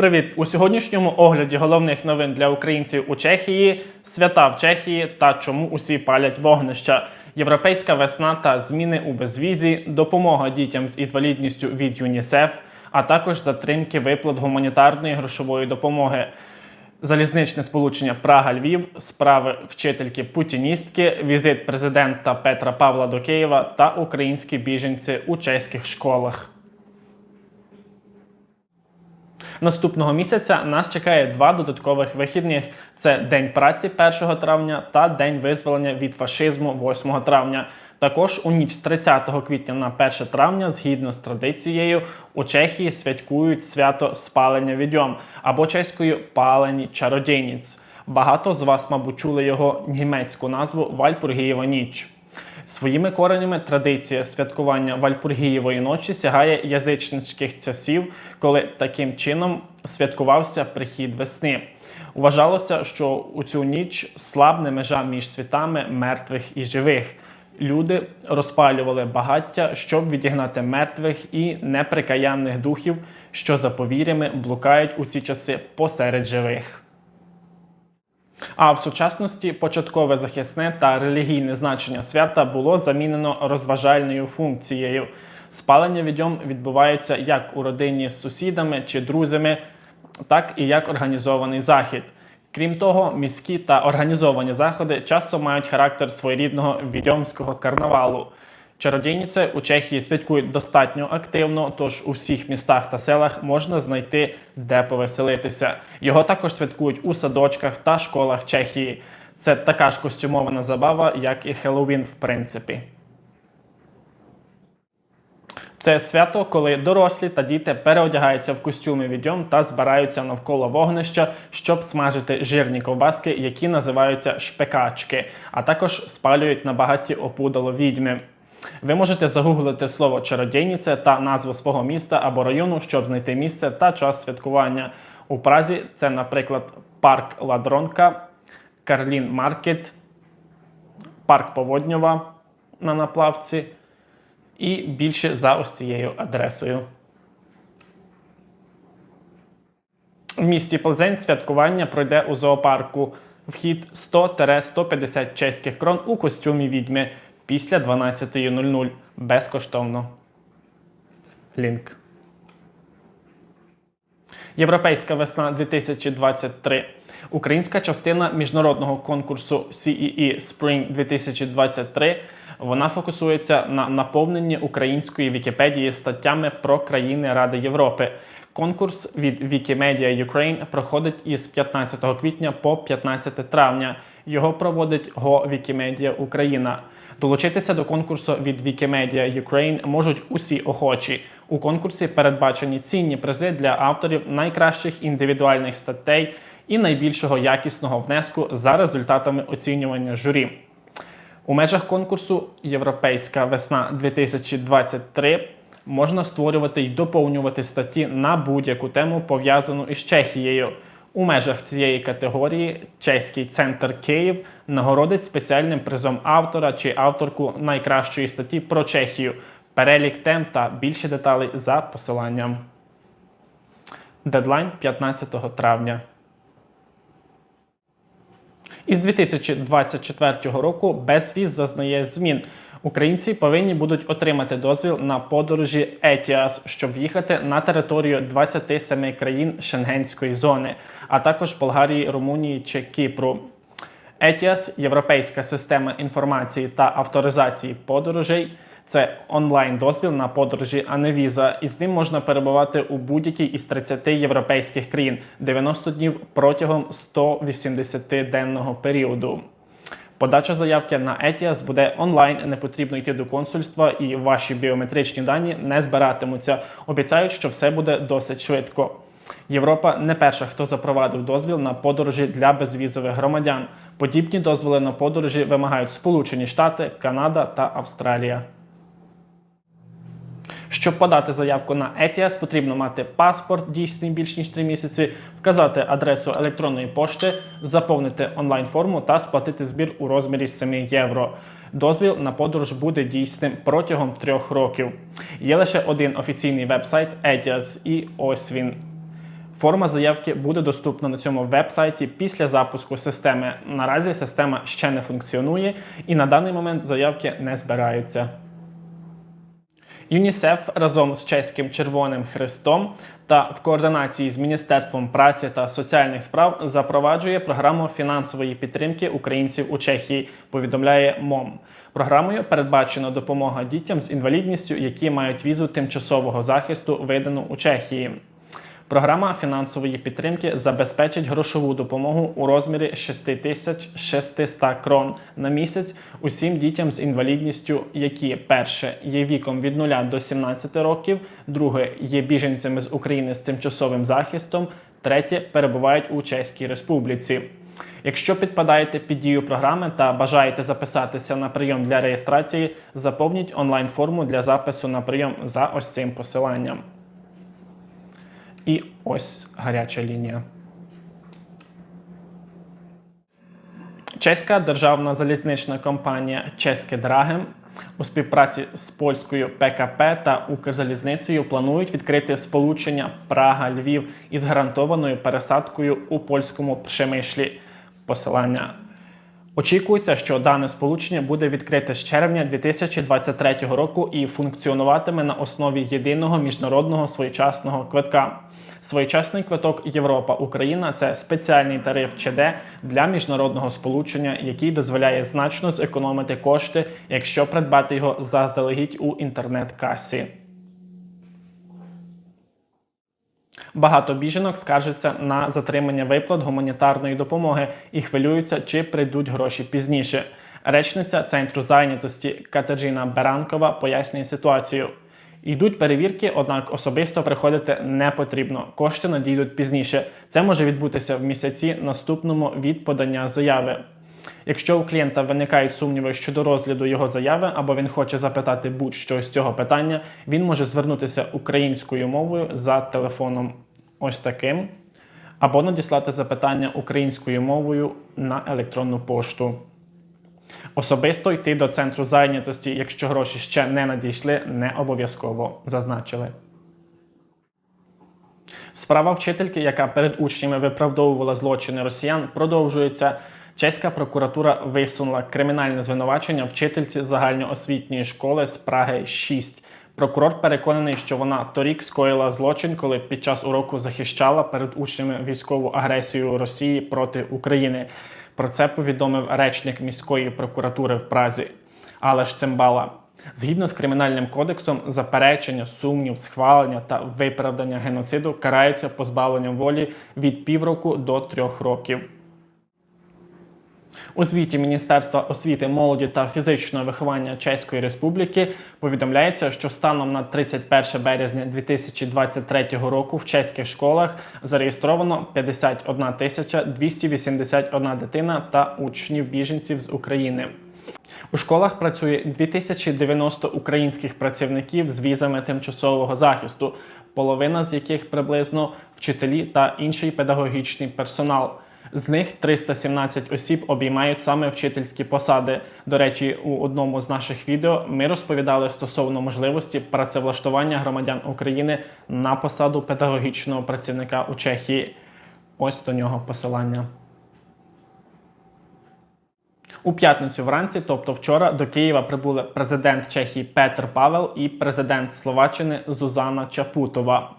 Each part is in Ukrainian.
Привіт! У сьогоднішньому огляді головних новин для українців у Чехії, свята в Чехії та чому усі палять вогнища, європейська весна та зміни у безвізі, допомога дітям з інвалідністю від ЮНІСЕФ, а також затримки виплат гуманітарної грошової допомоги. Залізничне сполучення Прага-Львів, справи вчительки путіністки, візит президента Петра Павла до Києва та українські біженці у чеських школах. Наступного місяця нас чекає два додаткових вихідних: це День праці 1 травня та День визволення від фашизму 8 травня. Також у ніч з 30 квітня на 1 травня, згідно з традицією, у Чехії святкують свято спалення відьом або чеською палені чародійниць. Багато з вас, мабуть, чули його німецьку назву Вальпургієва ніч. Своїми коренями традиція святкування Вальпургієвої ночі сягає язичницьких часів, коли таким чином святкувався прихід весни. Вважалося, що у цю ніч слабне межа між світами мертвих і живих. Люди розпалювали багаття, щоб відігнати мертвих і неприкаянних духів, що за повір'ями блукають у ці часи посеред живих. А в сучасності початкове захисне та релігійне значення свята було замінено розважальною функцією. Спалення відьом відбувається як у родині з сусідами чи друзями, так і як організований захід. Крім того, міські та організовані заходи часто мають характер своєрідного відьомського карнавалу. Чародійниці у Чехії святкують достатньо активно, тож у всіх містах та селах можна знайти де повеселитися. Його також святкують у садочках та школах Чехії. Це така ж костюмована забава, як і Хеллоуін, в принципі. Це свято, коли дорослі та діти переодягаються в костюми відьом та збираються навколо вогнища, щоб смажити жирні ковбаски, які називаються шпекачки, а також спалюють на багаті опудало відьми. Ви можете загуглити слово чародійниця та назву свого міста або району, щоб знайти місце та час святкування. У Празі це, наприклад, парк Ладронка, Карлін Маркет, парк Поводньова на Наплавці і більше за ось цією адресою. В місті Плзень святкування пройде у зоопарку. Вхід 100-150 чеських крон у костюмі відьми після 12.00 безкоштовно. Лінк. Європейська весна 2023. Українська частина міжнародного конкурсу CEE Spring 2023. Вона фокусується на наповненні української Вікіпедії статтями про країни Ради Європи. Конкурс від Wikimedia Ukraine проходить із 15 квітня по 15 травня. Його проводить Го Wikimedia Україна. Долучитися до конкурсу від Wikimedia Ukraine можуть усі охочі. У конкурсі передбачені цінні призи для авторів найкращих індивідуальних статей і найбільшого якісного внеску за результатами оцінювання журі. У межах конкурсу Європейська весна 2023 можна створювати й доповнювати статті на будь-яку тему, пов'язану із Чехією. У межах цієї категорії Чеський центр Київ нагородить спеціальним призом автора чи авторку найкращої статті про Чехію, перелік тем та більше деталей за посиланням. Дедлайн 15 травня. Із 2024 року безвіз зазнає змін. Українці повинні будуть отримати дозвіл на подорожі ETIAS, щоб в'їхати на територію 27 країн Шенгенської зони, а також Болгарії, Румунії чи Кіпру. ETIAS – Європейська система інформації та авторизації подорожей. Це онлайн-дозвіл на подорожі, а не віза, і з ним можна перебувати у будь-якій із 30 європейських країн 90 днів протягом 180-денного періоду. Подача заявки на ETIAS буде онлайн, не потрібно йти до консульства, і ваші біометричні дані не збиратимуться. Обіцяють, що все буде досить швидко. Європа не перша, хто запровадив дозвіл на подорожі для безвізових громадян. Подібні дозволи на подорожі вимагають Сполучені Штати, Канада та Австралія. Щоб подати заявку на ETIAS, потрібно мати паспорт, дійсний більш ніж 3 місяці, вказати адресу електронної пошти, заповнити онлайн-форму та сплатити збір у розмірі 7 євро. Дозвіл на подорож буде дійсним протягом трьох років. Є лише один офіційний веб-сайт ETIAS і ось він. Форма заявки буде доступна на цьому веб-сайті після запуску системи. Наразі система ще не функціонує і на даний момент заявки не збираються. ЮНІСЕФ разом з чеським Червоним Хрестом та в координації з Міністерством праці та соціальних справ запроваджує програму фінансової підтримки українців у Чехії. Повідомляє МОМ. Програмою передбачена допомога дітям з інвалідністю, які мають візу тимчасового захисту, видану у Чехії. Програма фінансової підтримки забезпечить грошову допомогу у розмірі 6600 крон на місяць усім дітям з інвалідністю, які перше є віком від 0 до 17 років, друге є біженцями з України з тимчасовим захистом, третє перебувають у Чеській Республіці. Якщо підпадаєте під дію програми та бажаєте записатися на прийом для реєстрації, заповніть онлайн-форму для запису на прийом за ось цим посиланням. І ось гаряча лінія. Чеська державна залізнична компанія Чеське Драги у співпраці з польською ПКП та Укрзалізницею планують відкрити сполучення Прага-Львів із гарантованою пересадкою у польському Пшемишлі. Посилання. Очікується, що дане сполучення буде відкрите з червня 2023 року і функціонуватиме на основі єдиного міжнародного своєчасного квитка. Своєчасний квиток Європа Україна це спеціальний тариф ЧД для міжнародного сполучення, який дозволяє значно зекономити кошти, якщо придбати його заздалегідь у інтернет-касі. Багато біженок скаржаться на затримання виплат гуманітарної допомоги і хвилюються, чи прийдуть гроші пізніше. Речниця центру зайнятості Катаджіна Беранкова пояснює ситуацію. Йдуть перевірки, однак особисто приходити не потрібно. Кошти надійдуть пізніше. Це може відбутися в місяці наступному від подання заяви. Якщо у клієнта виникають сумніви щодо розгляду його заяви, або він хоче запитати будь-що з цього питання, він може звернутися українською мовою за телефоном ось таким, або надіслати запитання українською мовою на електронну пошту. Особисто йти до центру зайнятості, якщо гроші ще не надійшли, не обов'язково зазначили. Справа вчительки, яка перед учнями виправдовувала злочини росіян, продовжується. Чеська прокуратура висунула кримінальне звинувачення вчительці загальноосвітньої школи з Праги 6. Прокурор переконаний, що вона торік скоїла злочин, коли під час уроку захищала перед учнями військову агресію Росії проти України. Про це повідомив речник міської прокуратури в Празі. Але ж Цимбала. Згідно з кримінальним кодексом, заперечення, сумнів, схвалення та виправдання геноциду караються позбавленням волі від півроку до трьох років. У звіті Міністерства освіти, молоді та фізичного виховання Чеської Республіки повідомляється, що станом на 31 березня 2023 року в чеських школах зареєстровано 51 тисяча 281 дитина та учнів біженців з України. У школах працює 2090 українських працівників з візами тимчасового захисту, половина з яких приблизно вчителі та інший педагогічний персонал. З них 317 осіб обіймають саме вчительські посади. До речі, у одному з наших відео ми розповідали стосовно можливості працевлаштування громадян України на посаду педагогічного працівника у Чехії. Ось до нього посилання. У п'ятницю вранці, тобто вчора, до Києва прибули президент Чехії Петр Павел і президент Словаччини Зузана Чапутова.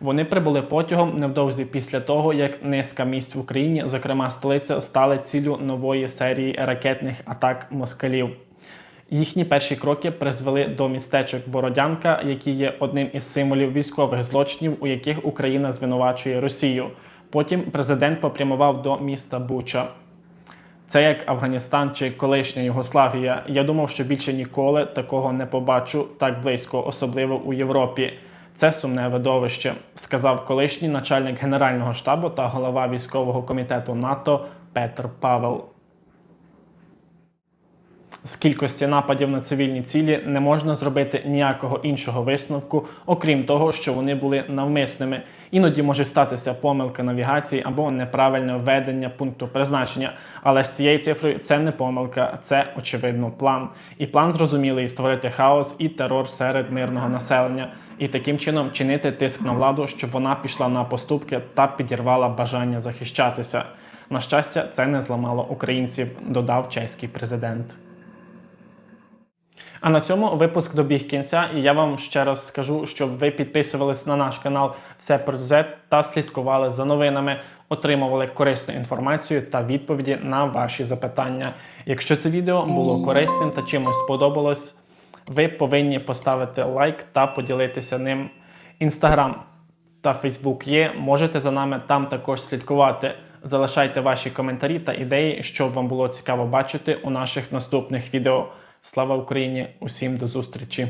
Вони прибули потягом невдовзі після того, як низка місць в Україні, зокрема столиця, стали ціллю нової серії ракетних атак москалів. Їхні перші кроки призвели до містечок Бородянка, які є одним із символів військових злочинів, у яких Україна звинувачує Росію. Потім президент попрямував до міста Буча. Це як Афганістан чи колишня Югославія. Я думав, що більше ніколи такого не побачу так близько, особливо у Європі. Це сумне видовище, сказав колишній начальник Генерального штабу та голова військового комітету НАТО Петр Павел. З кількості нападів на цивільні цілі не можна зробити ніякого іншого висновку, окрім того, що вони були навмисними. Іноді може статися помилка навігації або неправильне введення пункту призначення. Але з цією цифрою це не помилка, це очевидно план. І план зрозумілий створити хаос і терор серед мирного населення. і таким чином чинити тиск на владу, щоб вона пішла на поступки та підірвала бажання захищатися. На щастя, це не зламало українців, додав чеський президент. А на цьому випуск добіг кінця, і я вам ще раз скажу, щоб ви підписувались на наш канал Все про Z та слідкували за новинами, отримували корисну інформацію та відповіді на ваші запитання. Якщо це відео було корисним та чимось сподобалось, ви повинні поставити лайк та поділитися ним. Інстаграм та Фейсбук є. Можете за нами там також слідкувати. Залишайте ваші коментарі та ідеї, що вам було цікаво бачити у наших наступних відео. Слава Україні! Усім до зустрічі!